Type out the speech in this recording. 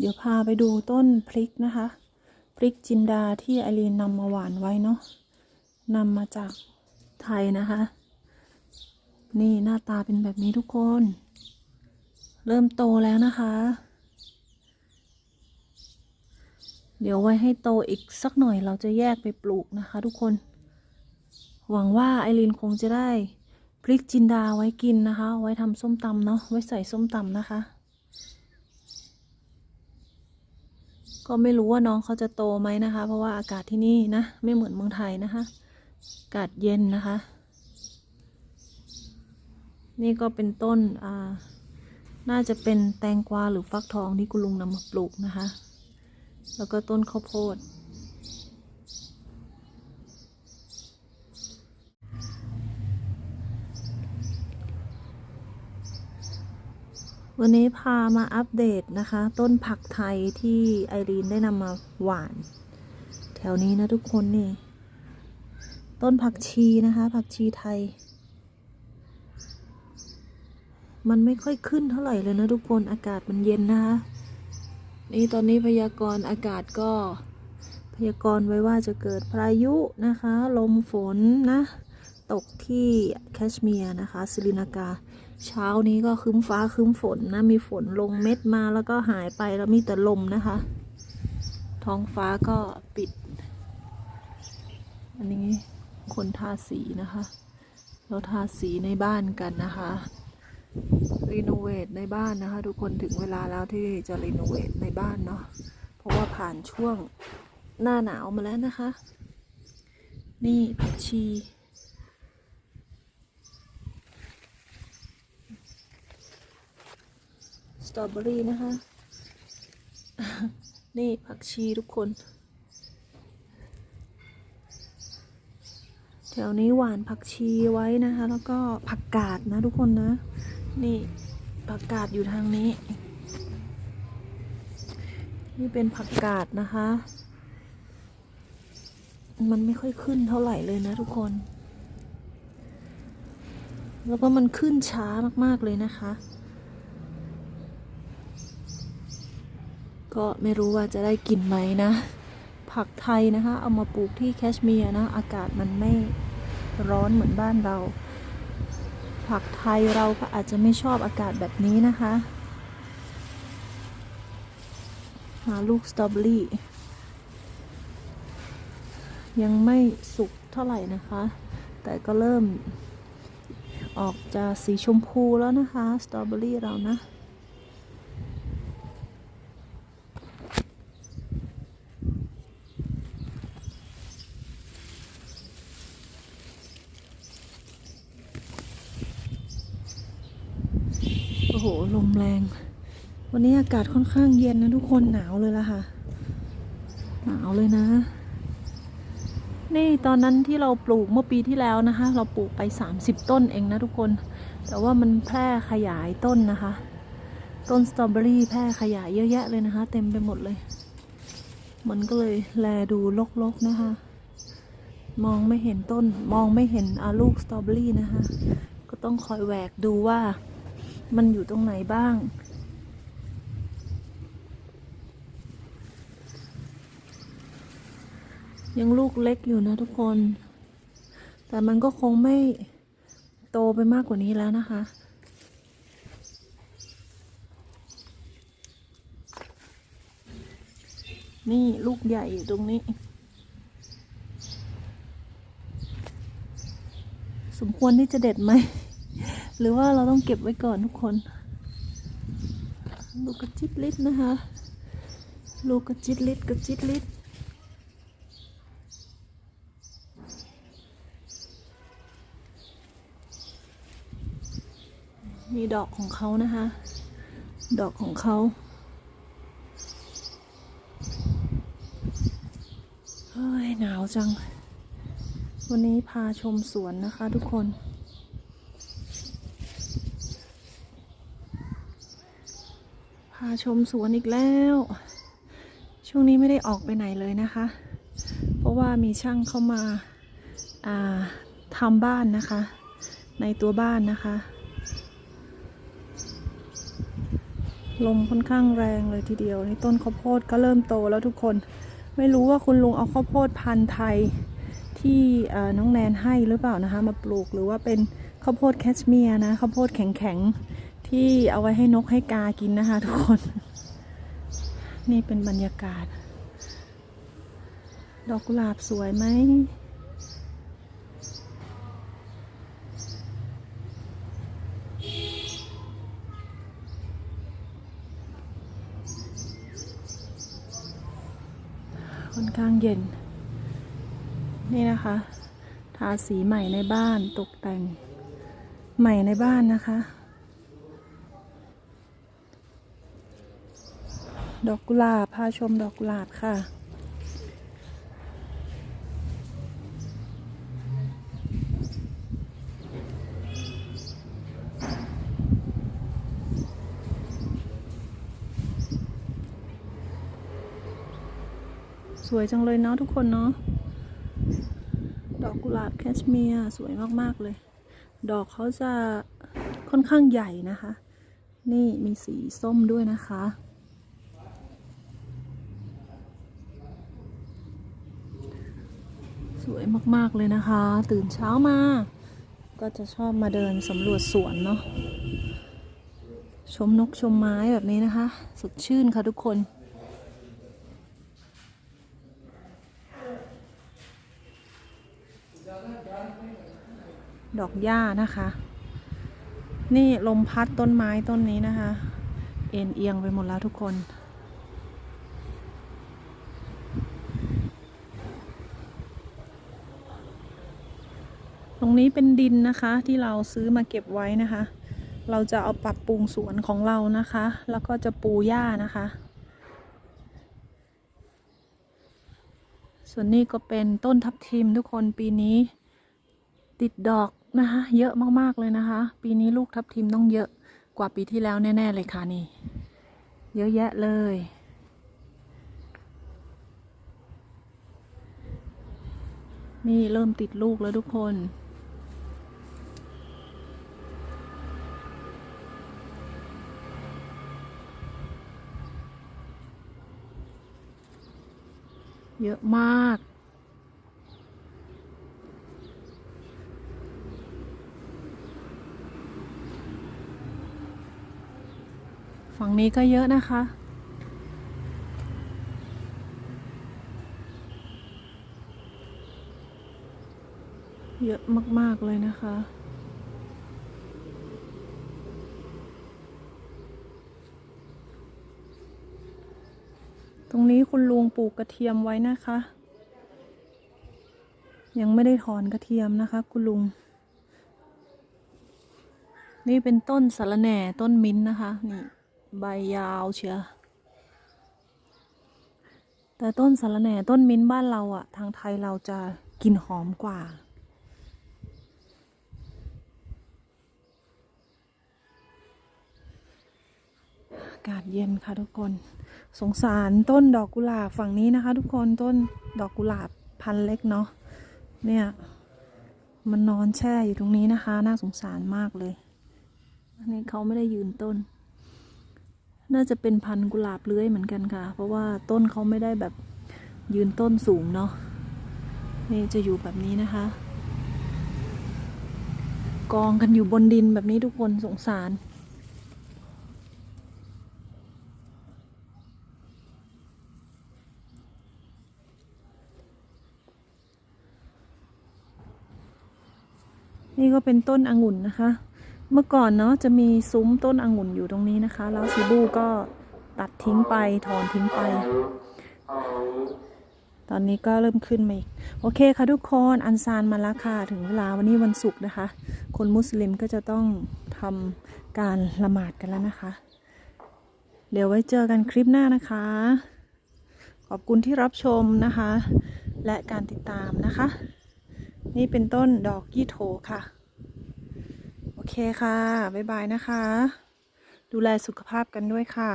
เดี๋ยวพาไปดูต้นพริกนะคะ พริกจินดาที่ไอรีนนำมาหวานไว้เนาะนำมาจากไทยนะคะ นี่หน้าตาเป็นแบบนี้ทุกคน เริ่มโตแล้วนะคะ เดี๋ยวไว้ให้โตอีกสักหน่อยเราจะแยกไปปลูกนะคะทุกคน หวังว่าไอรีนคงจะได้พริกจินดาไว้กินนะคะ ไว้ทำส้มตำเนาะไว้ใส่ส้มตำนะคะ ก็ไม่รู้ว่าน้องเขาจะโตไหมนะคะ เพราะว่าอากาศที่นี่นะ ไม่เหมือนเมืองไทยนะคะ อากาศเย็นนะคะ นี่ก็เป็นต้นอ่าน่าจะเป็นแตงกวาหรือฟักทองที่คุณลุงนำมาปลูกนะคะ แล้วก็ต้นข้าวโพด วันนี้พามาอัปเดตนะคะ ต้นผักไทยที่ไอรีนได้นำมาหวาน แถวนี้นะทุกคนนี่ ต้นผักชีนะคะ ผักชีไทย มันไม่ค่อยขึ้นเท่าไหร่เลยนะทุกคนอากาศมันเย็นนะคะนี่ตอนนี้พยากรณ์อากาศก็ พยากรณ์ไว้ว่าจะเกิดพายุนะคะ ลมฝนนะ ตกที่แคชเมียร์นะคะสิรินากา เช้านี้ก็ครึ้มฟ้าครึ้มฝนนะ มีฝนลงเม็ดมาแล้วก็หายไปแล้วมีแต่ลมนะคะ ท้องฟ้าก็ปิด อันนี้คนทาสีนะคะ เราทาสีในบ้านกันนะคะรีโนเวทในบ้านนะคะ ทุกคนถึงเวลาแล้วที่จะรีโนเวทในบ้านเนาะเพราะว่าผ่านช่วงหน้าหนาวมาแล้วนะคะ นี่ผักชี สตรอเบอรี่นะคะ นี่ผักชีทุกคน แถวนี้หวานผักชีไว้นะคะ แล้วก็ผักกาดนะทุกคนนะ นี่ผักกาดอยู่ทางนี้ นี่เป็นผักกาดนะคะ มันไม่ค่อยขึ้นเท่าไหร่เลยนะทุกคน แล้วก็มันขึ้นช้ามาก ๆ เลยนะคะ ก็ไม่รู้ว่าจะได้กินไหมนะ ผักไทยนะคะ เอามาปลูกที่แคชเมียร์นะ อากาศมันไม่ร้อนเหมือนบ้านเรา ผักไทยเราก็อาจจะไม่ชอบอากาศแบบนี้นะคะมาลูกสตรอเบอรี่ยังไม่สุกเท่าไหร่นะคะ แต่ก็เริ่มออกจะสีชมพูแล้วนะคะ สตรอเบอรี่เรานะ ลมแรง วันนี้อากาศค่อนข้างเย็นนะทุกคนหนาวเลยละค่ะ หนาวเลยนะ นี่ตอนนั้นที่เราปลูกเมื่อปีที่แล้วนะคะ เราปลูกไป 30 ต้นเองนะทุกคน แต่ว่ามันแพร่ขยายต้นนะคะ ต้นสตรอเบอรี่แพร่ขยายเยอะแยะเลยนะคะ เต็มไปหมดเลย มันก็เลยแลดูรกๆนะคะ มองไม่เห็นต้นมองไม่เห็นอาลูกสตรอเบอรี่นะคะ ก็ต้องคอยแหวกดูว่า มันอยู่ตรงไหนบ้าง ยังลูกเล็กอยู่นะทุกคน แต่มันก็คงไม่โตไปมากกว่านี้แล้วนะคะนี่ ลูกใหญ่อยู่ตรงนี้ สมควรที่จะเด็ดไหม หรือว่าเราต้องเก็บไว้ก่อนทุกคน ลูกกระจิตลิดนะคะ ลูกกระจิตลิดกระจิตลิดมีดอกของเขานะคะ ดอกของเขาเฮ้ยหนาวจัง วันนี้พาชมสวนนะคะทุกคนาชมสวนอีกแล้ว ช่วงนี้ไม่ได้ออกไปไหนเลยนะคะ เพราะว่ามีช่างเข้ามาาทำบ้านนะคะ ในตัวบ้านนะคะ ลมค่อนข้างแรงเลยทีเดียวนี่ต้นข้าวโพดก็เริ่มโตแล้วทุกคน ไม่รู้ว่าคุณลุงเอาข้าวโพดพันธุ์ไทยที่น้องแนนให้หรือเปล่านะคะ มาปลูกหรือว่าเป็นข้าวโพดแคชเมียร์นะข้าวโพดแข็งๆ ที่เอาไว้ให้นกให้กากินนะคะ ทุกคน นี่เป็นบรรยากาศ ดอกกุหลาบสวยไหมค่อนข้างเย็น นี่นะคะ ทาสีใหม่ในบ้านตกแต่งใหม่ในบ้านนะคะ ดอกกุหลาบพาชมดอกกุหลาบค่ะ สวยจังเลยเนาะทุกคนเนาะดอกกุหลาบแคชเมียร์สวยมาก ๆ เลย ดอกเขาจะค่อนข้างใหญ่นะคะ นี่มีสีส้มด้วยนะคะ วยมาก ๆ เลยนะคะ ตื่นเช้ามา ก็จะชอบมาเดินสำรวจสวนเนาะชมนกชมไม้แบบนี้นะคะ สดชื่นค่ะทุกคนดอกหญ้านะคะ นี่ลมพัดต้นไม้ต้นนี้นะคะ เอ็นเอียงไปหมดแล้วทุกคน ตรงนี้เป็นดินนะคะที่เราซื้อมาเก็บไว้นะคะ เราจะเอาปรับปรุงสวนของเรานะคะ แล้วก็จะปูหญ้านะคะ ส่วนนี้ก็เป็นต้นทับทิมทุกคนปีนี้ ติดดอกนะคะ เยอะมากๆเลยนะคะ ปีนี้ลูกทับทิมต้องเยอะกว่าปีที่แล้วแน่ ๆ เลยค่ะนี่ เยอะแยะเลยนี่เริ่มติดลูกแล้วทุกคน เยอะมาก ฝั่งนี้ก็เยอะนะคะ เยอะมาก ๆ เลยนะคะ ต รงนี้คุณลุงปลูกกระเทียมไว้นะคะ ยังไม่ได้ถอนกระเทียมนะคะ คุณลุง นี่เป็นต้นสะระแหน่ต้นมิ้นนะคะ นี่ใบยาวเชียวแต่ต้นสะระแหน่ต้นมิ้นบ้านเราอะทางไทยเราจะกลิ่นหอมกว่า อากาศเย็นค่ะทุกคน สงสารต้นดอกกุหลาบฝั่งนี้นะคะ ทุกคนต้นดอกกุหลาบพันเล็กเนาะเนี่ย มันนอนแช่อยู่ตรงนี้นะคะ น่าสงสารมากเลยอันนี้เขาไม่ได้ยืนต้น น่าจะเป็นพันกุหลาบเลื้อยเหมือนกันค่ะ เพราะว่าต้นเขาไม่ได้แบบยืนต้นสูงเนาะนี่จะอยู่แบบนี้นะคะ กองกันอยู่บนดินแบบนี้ทุกคนสงสาร นี่ก็เป็นต้นองุ่นนะคะ เมื่อก่อนเนาะจะมีซุ้มต้นองุ่นอยู่ตรงนี้นะคะ แล้วซีบูก็ตัดทิ้งไปถอนทิ้งไป ตอนนี้ก็เริ่มขึ้นมาอีก โอเคค่ะทุกคนอันซานมาแล้วค่ะ ถึงเวลาวันนี้วันศุกร์นะคะ คนมุสลิมก็จะต้องทำการละหมาดกันแล้วนะคะ เดี๋ยวไว้เจอกันคลิปหน้านะคะ ขอบคุณที่รับชมนะคะ และการติดตามนะคะ นี่เป็นต้นดอกยี่โถค่ะ โอเคค่ะ บ๊ายบายนะคะ ดูแลสุขภาพกันด้วยค่ะ